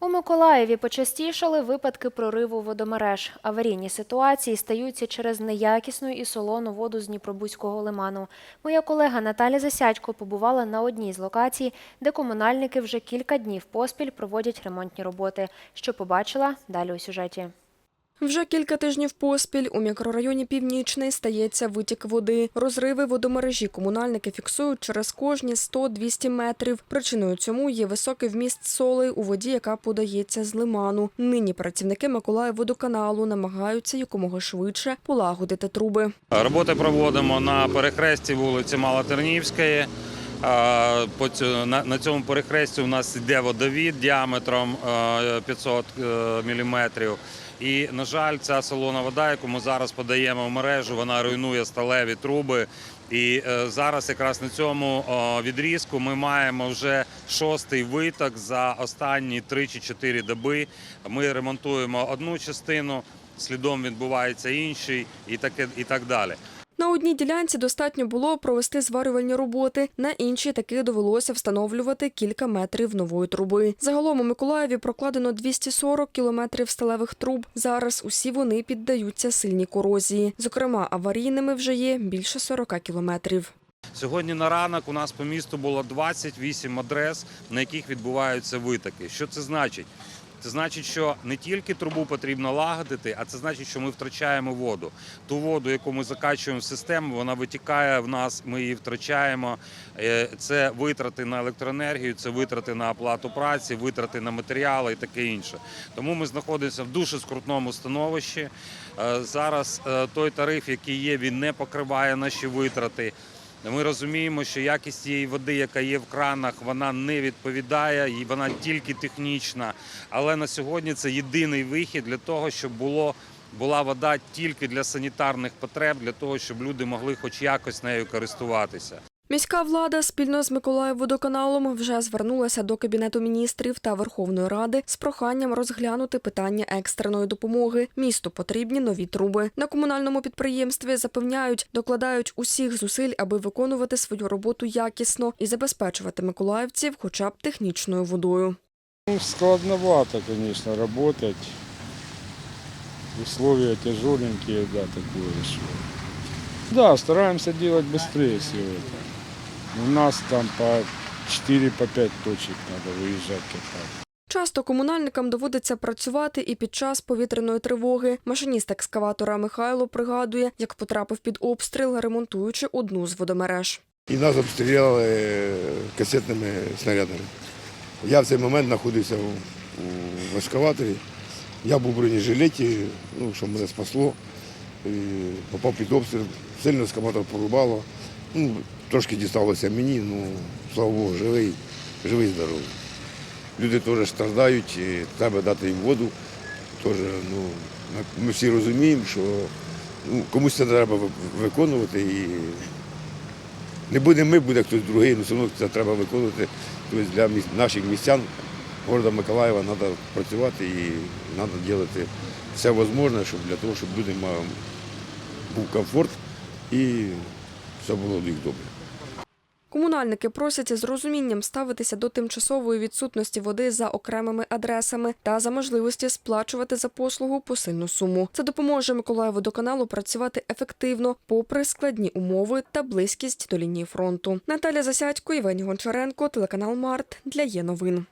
У Миколаєві почастішали випадки прориву водомереж. Аварійні ситуації стаються через неякісну і солону воду з Дніпробузького лиману. Моя колега Наталя Засядько побувала на одній з локацій, де комунальники вже кілька днів поспіль проводять ремонтні роботи. Що побачила далі у сюжеті. Вже кілька тижнів поспіль у мікрорайоні Північний стається витік води. Розриви водомережі комунальники фіксують через кожні 100-200 метрів. Причиною цьому є високий вміст солей у воді, яка подається з лиману. Нині працівники Миколаївводоканалу намагаються якомога швидше полагодити труби. Роботи проводимо на перехресті вулиці Малотернівської. На цьому перехресті у нас йде водовід діаметром е, 500 мм. І, на жаль, ця солона вода, яку ми зараз подаємо в мережу, вона руйнує сталеві труби. І е, зараз якраз на цьому відрізку ми маємо вже шостий виток за останні 3 чи 4 доби. Ми ремонтуємо одну частину, слідом відбувається інший і таке і так далі. Одній ділянці достатньо було провести зварювальні роботи, на іншій таки довелося встановлювати кілька метрів нової труби. Загалом у Миколаєві прокладено 240 кілометрів сталевих труб. Зараз усі вони піддаються сильній корозії. Зокрема, аварійними вже є більше 40 кілометрів. Сьогодні на ранок у нас по місту було 28 адрес, на яких відбуваються витоки. Що це значить? Це значить, що не тільки трубу потрібно лагодити, а це значить, що ми втрачаємо воду. Ту воду, яку ми закачуємо в систему, вона витікає в нас, ми її втрачаємо. Е, Це витрати на електроенергію, це витрати на оплату праці, витрати на матеріали і таке інше. Тому ми знаходимося в дуже скрутному становищі. Е, Зараз е, той тариф, який є, він не покриває наші витрати. Ми розуміємо, що якість цієї води, яка є в кранах, вона не відповідає і вона тільки технічна. Але на сьогодні це єдиний вихід для того, щоб було. Була вода тільки для санітарних потреб, для того, щоб люди могли хоч якось нею користуватися. Міська влада спільно з Миколаївводоканалом вже звернулася до Кабінету міністрів та Верховної Ради з проханням розглянути питання екстреної допомоги. Місту потрібні нові труби. На комунальному підприємстві запевняють, докладають усіх зусиль, аби виконувати свою роботу якісно і забезпечувати миколаївців хоча б технічною водою. Ну, складновато, конечно, работать. Условия тяжеленькие, да, такое что. Да, стараемся делать быстрее все это. У нас там по 4-5 по пять точек надо выезжать катать. Часто комунальникам доводиться працювати і під час повітряної тривоги. Машиніст екскаватора Михайло пригадує, як потрапив під обстріл, ремонтуючи одну з водомереж. і нас обстріляли касетними снарядами. Я в цей момент знаходився в, в ескаваторі. Я був в бронежилеті, ну, що мене спасло. І попав під обстріл, сильно ескаватор порубало. Ну, трошки дісталося мені, ну, слава Богу, живий, живий, здоровий. Люди теж страждають, і треба дати їм воду. Теж, ну, ми всі розуміємо, що ну, комусь це треба виконувати. І не будемо ми, буде хтось другий, але все одно це треба виконувати. Тобто для наших містян, міста Миколаєва, треба працювати і треба робити все можливе, щоб для того, щоб людям був комфорт і все було них добре. Комунальники просять з розумінням ставитися до тимчасової відсутності води за окремими адресами та за можливості сплачувати за послугу посильну суму. Це допоможе Миколаєводоканалу працювати ефективно, попри складні умови та близькість до лінії фронту. Наталя Засядько, Євгеній Гончаренко, телеканал Март для є новин.